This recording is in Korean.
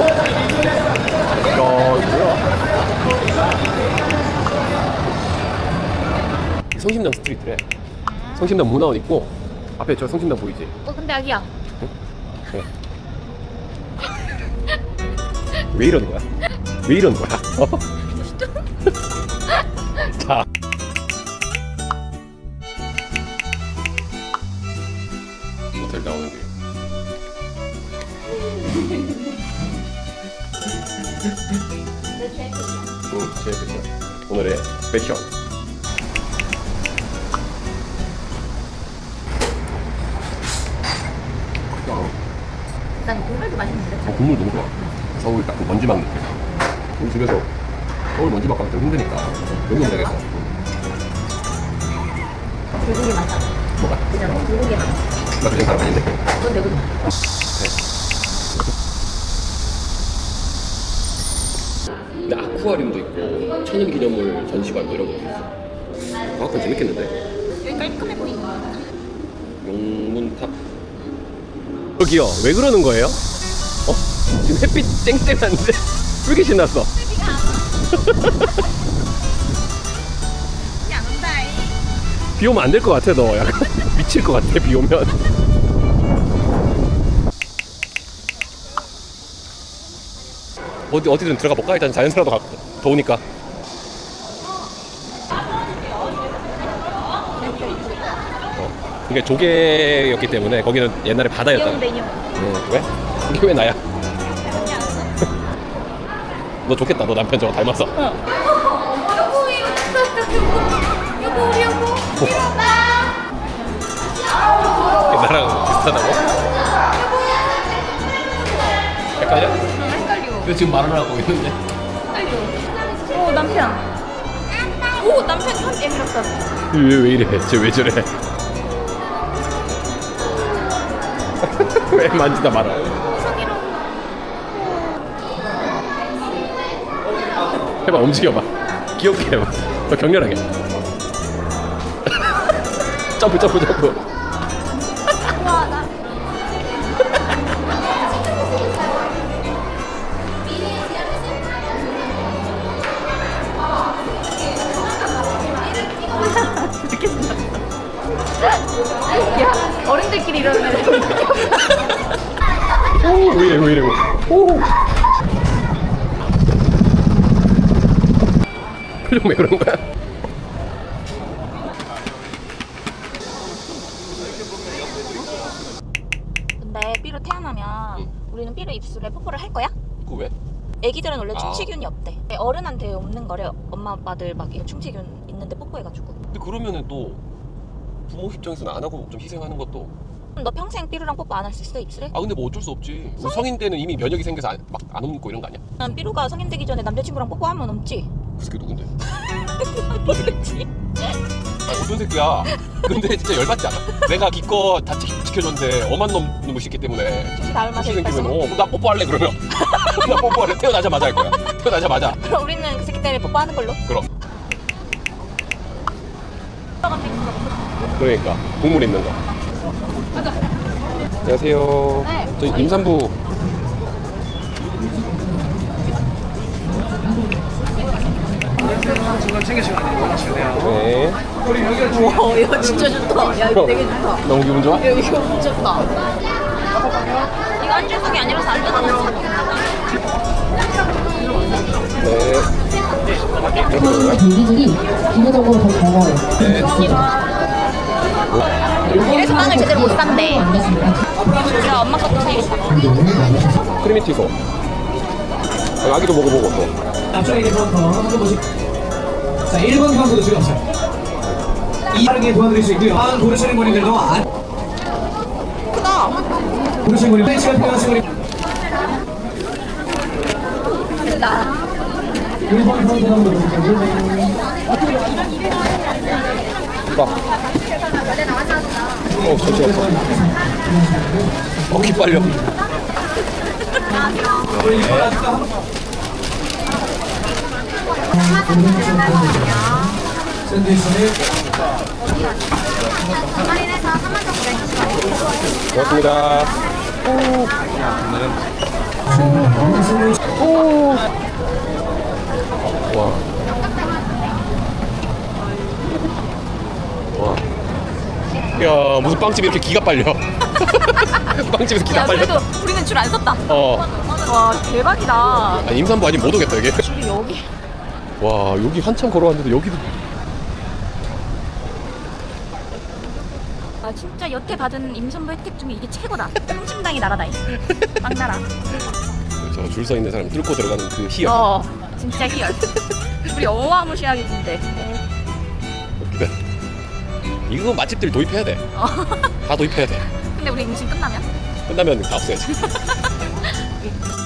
야, 뭐야? 성심당 스트리트래. 성심당 문화원 있고 앞에 저 성심당 보이지? 어 근데 아기야 네. 왜 이러는 거야? 왜 이러는 거야? 어? 응, 제일 패션. 오늘의 패션. 난 국물도 맛있는데 어, 국물 너무 좋아. 서울 딱그 먼지막 느낌. 우리 집에서 서울 먼지막 가면 좀 힘드니까 여기 오면 되겠어. 불고기 맛있다 뭐가? 그냥 불고기 맛나 그런 사람 아닌데. 그건 내거든 근데 아쿠아리움도 있고 천연 기념물 전시관 뭐 이런 것도 있어. 과학관 재밌겠는데? 여기 깔끔해 보인다 용문탑. 저기요, 왜 그러는 거예요? 어? 지금 햇빛 쨍쨍한데 왜 이렇게 신났어? 안 온다 비 오면 안 될 것 같아, 너. 약간 미칠 것 같아, 비 오면. 어디, 어디든 들어가 볼까? 일단 자연스러도 가. 더우니까. 어. 이게 조개였기 때문에 거기는 옛날에 인형 응, 왜? 이게 왜 나야? 너 좋겠다. 너 남편 저거 닮았어. 여보 여보 여보 우리 여보 나랑 비슷하다고? 헷갈려? 헷갈려 근데 지금 말을 하고 있는데. 오 남편 오 남편 참 예민했다 왜, 왜 이래? 쟤 왜 저래? 왜 만지다 말아? 해봐, 움직여봐. 귀엽게 해봐. 더 격렬하게. 점프, 점프, 점프. 야 어른들끼리 이러면 오, 왜 이래, 왜 이래. 오. 표정 왜 그런 거야? 근데 삐로 태어나면 우리는 삐로 입술에 뽀뽀를 할 거야? 그거 왜? 애기들은 원래 아. 충치균이 없대 어른한테 없는 거래 엄마 아빠들 막 이거 충치균 있는데 뽀뽀해가지고 근데 그러면은 또 부모 입장에서는 안 하고 좀 희생하는 것도. 그럼 너 평생 삐로랑 뽀뽀 안 할 수 있어 입술에? 아 근데 뭐 어쩔 수 없지. 우리 성인 때는 이미 면역이 생겨서 막 안 옮고 이런 거 아니야? 난 삐로가 성인 되기 전에 남자친구랑 뽀뽀하면 없지. 그 새끼 누군데? 모르겠지. 아, 어떤 새끼야? 근데 진짜 열받지 않아? 내가 기껏 다 지- 지켜줬는데 엄한 놈 씻기 때문에. 혹시 나을 맛에 혹시 생기면 있어? 어, 나 뽀뽀할래 그러면. 나 뽀뽀할래. 태어나자마자 할 거야. 태어나자마자 그럼 우리는 그 새끼 때문에 뽀뽀하는 걸로? 그럼 그러니까. 국물 있는 거. 안녕하세요. 네. 저희 임산부. 중간 챙기시면 안 돼요. 주세요. 네. 와 이거 진짜 좋다. 야 이거 되게 좋다. 너무 기분 좋아? 야 이거 진짜 좋다. 이거 한 줄석이 아니라서 안 되잖아 네. 경기들이 기계적으로 더 적어요. 이래서 빵을 제대로 못 산대. 진짜 엄마 것도 제일 작아 크리미티소 아, 아기도 먹어보고 또 앞쪽에 계신 더 한번 보시. 자, 1번 선수도 지금 없어요. 이 빠르게 도와드릴 수 있고요. 다음 고르시는 분들도 안. 크다 고르시는 분이 벤치가 필요한 분이. 나 1번 선수 한번 보실게요. 봐. 어, 좋지, 없어. 어기 빨려. 고맙습니다. 와. 와. 야 무슨 빵집이 이렇게 기가 빨려? 빵집에서 기가 야 빨려. 그래도 우리는 줄안 썼다. 어. 와 대박이다. 아, 임산부 아니면 못 오겠다 여기. 줄이 여기. 와 여기 한참 걸어왔는데 여기도. 아 진짜 여태 받은 임산부 혜택 중에 이게 최고다. 성심당이 날아다니. 빵 나라. 저줄 서 있는 사람 뚫고 들어가는 그 희열. 어 진짜 희열. 우리 어마무시하게 준대. 이거 맛집들 도입해야 돼. 어. 다 도입해야 돼. 근데 우리 임신 끝나면? 끝나면 다 없어야지.